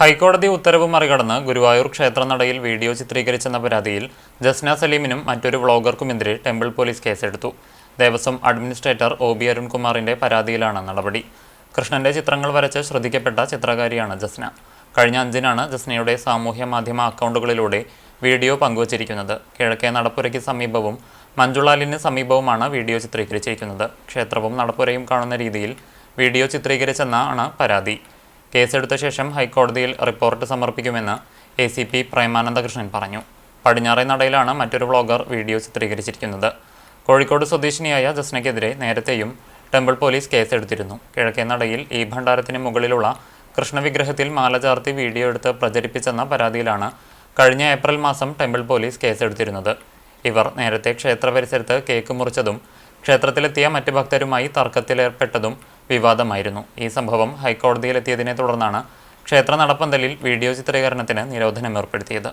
ഹൈക്കോടതി ഉത്തരവ് മറികടന്ന് ഗുരുവായൂർ ക്ഷേത്രനടയിൽ വീഡിയോ ചിത്രീകരിച്ചെന്ന പരാതിയിൽ ജസ്ന സലീമിനും മറ്റൊരു വ്ളോഗർക്കുമെതിരെ ടെമ്പിൾ പോലീസ് കേസെടുത്തു. ദേവസ്വം അഡ്മിനിസ്ട്രേറ്റർ ഒ ബി അരുൺകുമാറിന്റെ പരാതിയിലാണ് നടപടി. കൃഷ്ണന്റെ ചിത്രങ്ങൾ വരച്ച് ശ്രദ്ധിക്കപ്പെട്ട ചിത്രകാരിയാണ് ജസ്ന. കഴിഞ്ഞ അഞ്ചിനാണ് ജസ്നയുടെ സാമൂഹ്യ മാധ്യമ അക്കൗണ്ടുകളിലൂടെ വീഡിയോ പങ്കുവച്ചിരിക്കുന്നത്. കിഴക്കേ നടപ്പുരയ്ക്ക് സമീപവും മഞ്ജുളാലിന് സമീപവുമാണ് വീഡിയോ ചിത്രീകരിച്ചിരിക്കുന്നത്. ക്ഷേത്രവും നടപ്പുരയും കാണുന്ന രീതിയിൽ വീഡിയോ ചിത്രീകരിച്ചെന്നാണ് പരാതി. കേസെടുത്ത ശേഷം ഹൈക്കോടതിയിൽ റിപ്പോർട്ട് സമർപ്പിക്കുമെന്ന് എ സി പി പ്രേമാനന്ദകൃഷ്ണൻ പറഞ്ഞു. പടിഞ്ഞാറേ നടയിലാണ് മറ്റൊരു വ്ളോഗർ വീഡിയോ ചിത്രീകരിച്ചിരിക്കുന്നത്. കോഴിക്കോട് സ്വദേശിനിയായ ജസ്നയ്ക്കെതിരെ നേരത്തെയും ടെമ്പിൾ പോലീസ് കേസെടുത്തിരുന്നു. കിഴക്കേ നടയിൽ ഈ ഭണ്ഡാരത്തിന് മുകളിലുള്ള കൃഷ്ണവിഗ്രഹത്തിൽ മാല ചാർത്തി വീഡിയോ എടുത്ത് പ്രചരിപ്പിച്ചെന്ന പരാതിയിലാണ് കഴിഞ്ഞ ഏപ്രിൽ മാസം ടെമ്പിൾ പോലീസ് കേസെടുത്തിരുന്നത്. ഇവർ നേരത്തെ ക്ഷേത്ര പരിസരത്ത് കേക്ക് മുറിച്ചതും ക്ഷേത്രത്തിലെത്തിയ മറ്റ് ഭക്തരുമായി തർക്കത്തിലേർപ്പെട്ടതും വിവാദമായിരുന്നു. ഈ സംഭവം ഹൈക്കോടതിയിലെത്തിയതിനെ തുടർന്നാണ് ക്ഷേത്ര നടപ്പന്തലിൽ വീഡിയോ ചിത്രീകരണത്തിന് നിരോധനം ഏർപ്പെടുത്തിയത്.